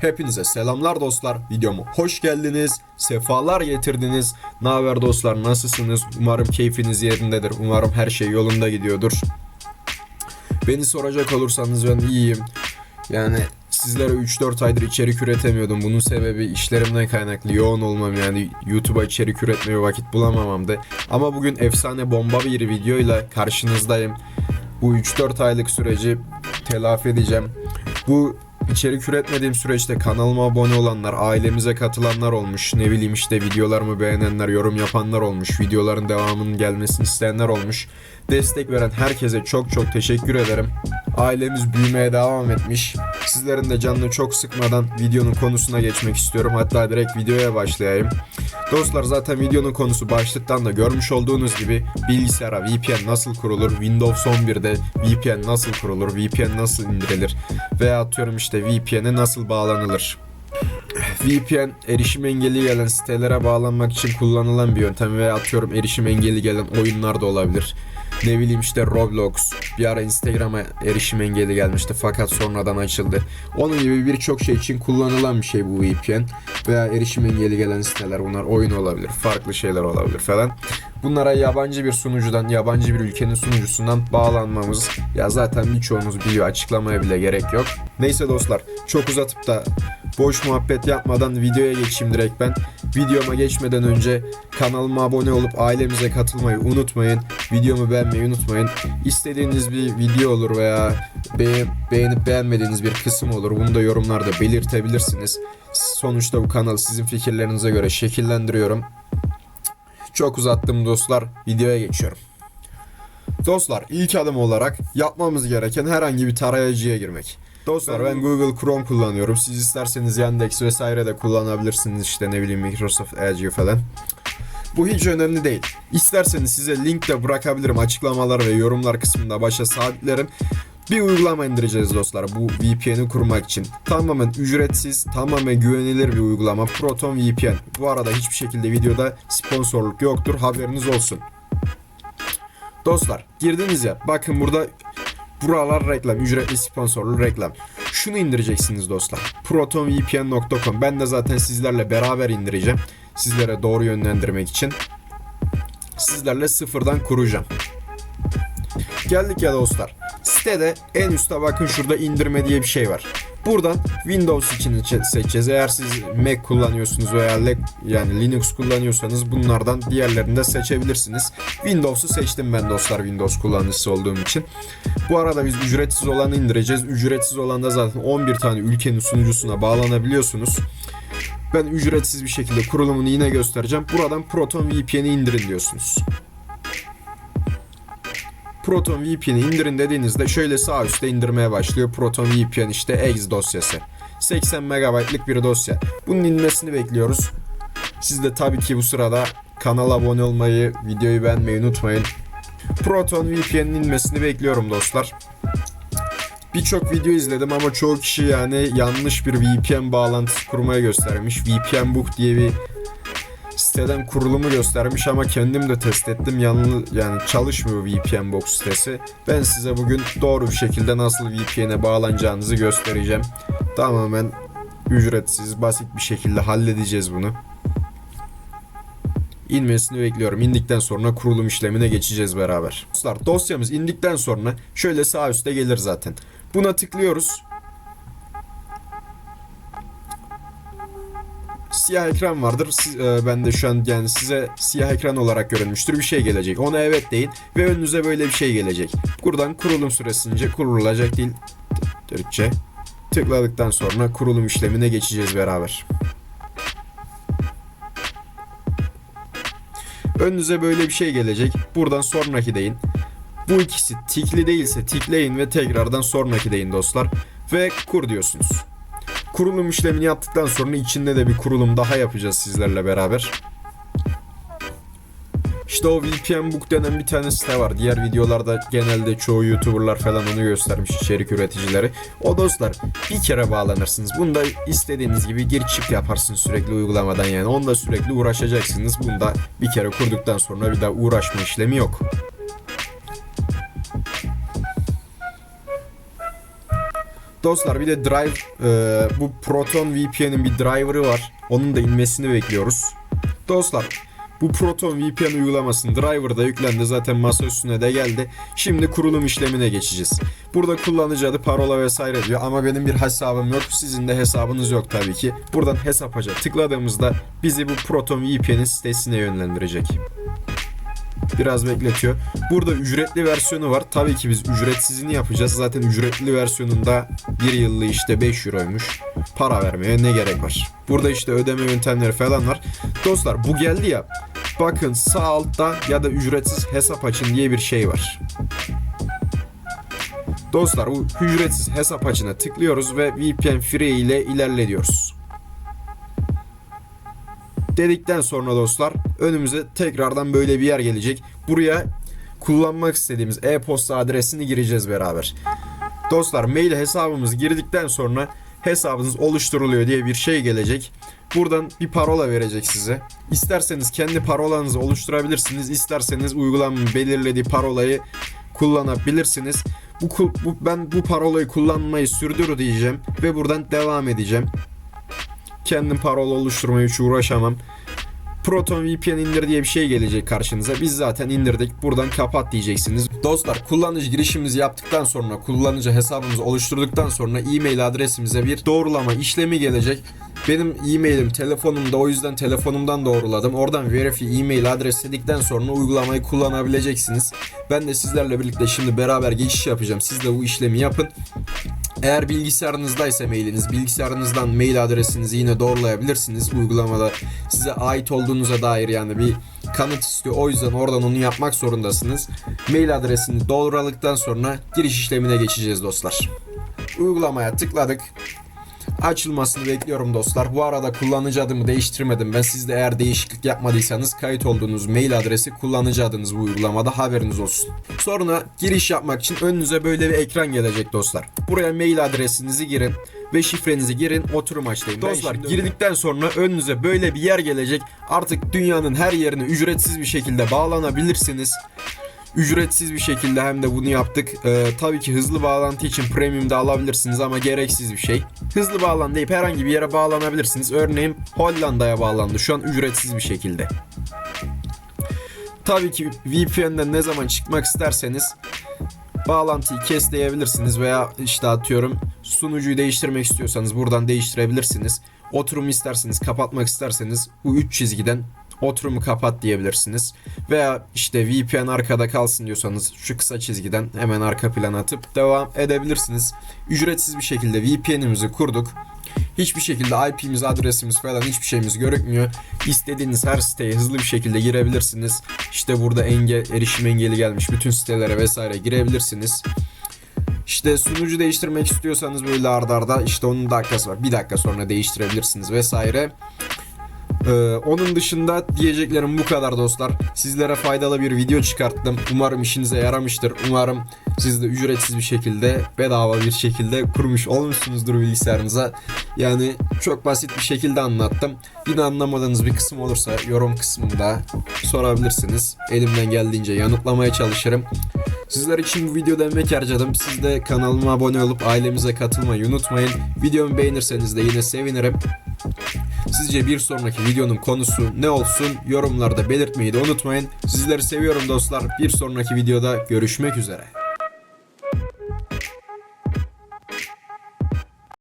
Hepinize selamlar dostlar. Videoma hoş geldiniz. Sefalar getirdiniz. Ne haber dostlar? Nasılsınız? Umarım keyfiniz yerindedir. Umarım her şey yolunda gidiyordur. Beni soracak olursanız ben iyiyim. Yani sizlere 3-4 aydır içerik üretemiyordum. Bunun sebebi işlerimden kaynaklı yoğun olmam yani YouTube'a içerik üretmeye vakit bulamamamdı. Ama bugün efsane bomba bir videoyla karşınızdayım. Bu 3-4 aylık süreci telafi edeceğim. Bu içerik üretmediğim süreçte kanalıma abone olanlar, ailemize katılanlar olmuş. Ne bileyim işte videolarımı beğenenler, yorum yapanlar olmuş. Videoların devamının gelmesini isteyenler olmuş. Destek veren herkese çok çok teşekkür ederim. Ailemiz büyümeye devam etmiş. Sizlerin de canını çok sıkmadan videonun konusuna geçmek istiyorum. Hatta direkt videoya başlayayım. Dostlar zaten videonun konusu başlıktan da görmüş olduğunuz gibi bilgisayara VPN nasıl kurulur, Windows 11'de VPN nasıl kurulur, VPN nasıl indirilir veya atıyorum işte VPN'e nasıl bağlanılır. VPN erişim engeli gelen sitelere bağlanmak için kullanılan bir yöntem veya atıyorum erişim engeli gelen oyunlar da olabilir. Ne bileyim işte Roblox bir ara Instagram'a erişim engeli gelmişti fakat sonradan açıldı. Onun gibi birçok şey için kullanılan bir şey bu VPN veya erişim engeli gelen siteler bunlar oyun olabilir, farklı şeyler olabilir falan. Bunlara yabancı bir sunucudan, yabancı bir ülkenin sunucusundan bağlanmamız ya zaten birçoğunuz biliyor açıklamaya bile gerek yok. Neyse dostlar çok uzatıp da boş muhabbet yapmadan videoya geçeyim direkt ben. Videoma geçmeden önce kanalıma abone olup ailemize katılmayı unutmayın. Videomu beğenmeyi unutmayın. İstediğiniz bir video olur veya be- beğenip beğenmediğiniz bir kısım olur. Bunu da yorumlarda belirtebilirsiniz. Sonuçta bu kanalı sizin fikirlerinize göre şekillendiriyorum. Çok uzattım dostlar. Videoya geçiyorum. Dostlar ilk adım olarak yapmamız gereken herhangi bir tarayıcıya girmek. Dostlar ben Google Chrome kullanıyorum. Siz isterseniz Yandex vesaire de kullanabilirsiniz işte ne bileyim Microsoft Edge falan. Bu hiç önemli değil. İsterseniz size link de bırakabilirim açıklamalar ve yorumlar kısmında başa sabitlerim. Bir uygulama indireceğiz dostlar bu VPN'i kurmak için. Tamamen ücretsiz, tamamen güvenilir bir uygulama. Proton VPN. Bu arada hiçbir şekilde videoda sponsorluk yoktur. Haberiniz olsun. Dostlar girdiniz ya bakın burada buralar reklam ücretli sponsorlu reklam. Şunu indireceksiniz dostlar. protonvpn.com ben de zaten sizlerle beraber indireceğim. Sizlere doğru yönlendirmek için. Sizlerle sıfırdan kuracağım. Geldik ya dostlar. Sitede en üstte bakın şurada indirme diye bir şey var. Buradan Windows için çe- seçeceğiz. Eğer siz Mac kullanıyorsunuz veya yani Linux kullanıyorsanız bunlardan diğerlerini de seçebilirsiniz. Windows'u seçtim ben dostlar Windows kullanıcısı olduğum için. Bu arada biz ücretsiz olanı indireceğiz. Ücretsiz olanda zaten 11 tane ülkenin sunucusuna bağlanabiliyorsunuz. Ben ücretsiz bir şekilde kurulumunu yine göstereceğim. Buradan Proton VPN'i indirin diyorsunuz. Proton VPN'i indirin dediğinizde şöyle sağ üstte indirmeye başlıyor. Proton VPN işte exe dosyası. 80 MB'lık bir dosya. Bunun inmesini bekliyoruz. Siz de tabii ki bu sırada kanala abone olmayı, videoyu beğenmeyi unutmayın. Proton VPN'in inmesini bekliyorum dostlar. Birçok video izledim ama çoğu kişi yani yanlış bir VPN bağlantısı kurmaya göstermiş. VPN Book diye bir siteden kurulumu göstermiş ama kendim de test ettim. Yanlı, yani çalışmıyor VPN Box sitesi. Ben size bugün doğru bir şekilde nasıl VPN'e bağlanacağınızı göstereceğim. Tamamen ücretsiz, basit bir şekilde halledeceğiz bunu. İnmesini bekliyorum. İndikten sonra kurulum işlemine geçeceğiz beraber. Dostlar dosyamız indikten sonra şöyle sağ üstte gelir zaten. Buna tıklıyoruz. Siyah ekran vardır. Siz, e, ben de şu an yani size siyah ekran olarak görünmüştür. Bir şey gelecek. Ona evet deyin ve önünüze böyle bir şey gelecek. Buradan kurulum süresince kurulacak değil. Türkçe. Tıkladıktan sonra kurulum işlemine geçeceğiz beraber. Önünüze böyle bir şey gelecek. Buradan sonraki deyin. Bu ikisi tikli değilse tikleyin ve tekrardan sonraki deyin dostlar. Ve kur diyorsunuz. Kurulum işlemini yaptıktan sonra içinde de bir kurulum daha yapacağız sizlerle beraber. İşte o VPN Book denen bir tane site var. Diğer videolarda genelde çoğu YouTuber'lar falan onu göstermiş içerik üreticileri. O dostlar bir kere bağlanırsınız. Bunda istediğiniz gibi gir çık yaparsınız sürekli uygulamadan yani. Onda sürekli uğraşacaksınız. Bunda bir kere kurduktan sonra bir daha uğraşma işlemi yok. Dostlar bir de Drive e, bu Proton VPN'in bir driver'ı var. Onun da inmesini bekliyoruz. Dostlar bu Proton VPN uygulamasının driver'ı da yüklendi. Zaten masa üstüne de geldi. Şimdi kurulum işlemine geçeceğiz. Burada kullanıcı adı, parola vesaire diyor ama benim bir hesabım yok. Sizin de hesabınız yok tabii ki. Buradan hesap aça tıkladığımızda bizi bu Proton VPN'in sitesine yönlendirecek. Biraz bekletiyor. Burada ücretli versiyonu var. Tabii ki biz ücretsizini yapacağız. Zaten ücretli versiyonunda bir yıllığı işte 5 euroymuş. Para vermeye ne gerek var? Burada işte ödeme yöntemleri falan var. Dostlar bu geldi ya. Bakın sağ altta ya da ücretsiz hesap açın diye bir şey var. Dostlar bu ücretsiz hesap açına tıklıyoruz ve VPN Free ile ilerliyoruz dedikten sonra dostlar önümüze tekrardan böyle bir yer gelecek. Buraya kullanmak istediğimiz e-posta adresini gireceğiz beraber. Dostlar mail hesabımızı girdikten sonra hesabınız oluşturuluyor diye bir şey gelecek. Buradan bir parola verecek size. İsterseniz kendi parolanızı oluşturabilirsiniz. İsterseniz uygulamanın belirlediği parolayı kullanabilirsiniz. Bu, bu ben bu parolayı kullanmayı sürdür diyeceğim ve buradan devam edeceğim. Kendim parola oluşturmaya hiç uğraşamam. Proton VPN indir diye bir şey gelecek karşınıza. Biz zaten indirdik. Buradan kapat diyeceksiniz. Dostlar kullanıcı girişimizi yaptıktan sonra kullanıcı hesabımızı oluşturduktan sonra e-mail adresimize bir doğrulama işlemi gelecek. Benim e-mailim telefonumda o yüzden telefonumdan doğruladım. Oradan verify e-mail adres dedikten sonra uygulamayı kullanabileceksiniz. Ben de sizlerle birlikte şimdi beraber geçiş yapacağım. Siz de bu işlemi yapın. Eğer bilgisayarınızdaysa mailiniz, bilgisayarınızdan mail adresinizi yine doğrulayabilirsiniz. Uygulamada size ait olduğunuza dair yani bir kanıt istiyor. O yüzden oradan onu yapmak zorundasınız. Mail adresini doğruladıktan sonra giriş işlemine geçeceğiz dostlar. Uygulamaya tıkladık açılmasını bekliyorum dostlar. Bu arada kullanıcı adımı değiştirmedim. Ben siz de eğer değişiklik yapmadıysanız kayıt olduğunuz mail adresi kullanıcı adınız bu uygulamada haberiniz olsun. Sonra giriş yapmak için önünüze böyle bir ekran gelecek dostlar. Buraya mail adresinizi girin ve şifrenizi girin oturum açlayın. Dostlar girdikten sonra önünüze böyle bir yer gelecek. Artık dünyanın her yerine ücretsiz bir şekilde bağlanabilirsiniz ücretsiz bir şekilde hem de bunu yaptık. Ee, tabii ki hızlı bağlantı için premium da alabilirsiniz ama gereksiz bir şey. Hızlı bağlan herhangi bir yere bağlanabilirsiniz. Örneğin Hollanda'ya bağlandı şu an ücretsiz bir şekilde. Tabii ki VPN'den ne zaman çıkmak isterseniz bağlantıyı kes diyebilirsiniz veya işte atıyorum sunucuyu değiştirmek istiyorsanız buradan değiştirebilirsiniz. Oturum isterseniz kapatmak isterseniz bu 3 çizgiden oturumu kapat diyebilirsiniz. Veya işte VPN arkada kalsın diyorsanız şu kısa çizgiden hemen arka plan atıp devam edebilirsiniz. Ücretsiz bir şekilde VPN'imizi kurduk. Hiçbir şekilde IP'miz, adresimiz falan hiçbir şeyimiz görükmüyor. İstediğiniz her siteye hızlı bir şekilde girebilirsiniz. İşte burada engel, erişim engeli gelmiş bütün sitelere vesaire girebilirsiniz. İşte sunucu değiştirmek istiyorsanız böyle ardarda arda işte onun dakikası var. Bir dakika sonra değiştirebilirsiniz vesaire. Ee, onun dışında diyeceklerim bu kadar dostlar. Sizlere faydalı bir video çıkarttım. Umarım işinize yaramıştır. Umarım siz de ücretsiz bir şekilde, bedava bir şekilde kurmuş olmuşsunuzdur bilgisayarınıza. Yani çok basit bir şekilde anlattım. Yine anlamadığınız bir kısım olursa yorum kısmında sorabilirsiniz. Elimden geldiğince yanıtlamaya çalışırım. Sizler için bu videoda emek harcadım. Siz de kanalıma abone olup ailemize katılmayı unutmayın. Videomu beğenirseniz de yine sevinirim. Sizce bir sonraki videonun konusu ne olsun yorumlarda belirtmeyi de unutmayın. Sizleri seviyorum dostlar. Bir sonraki videoda görüşmek üzere.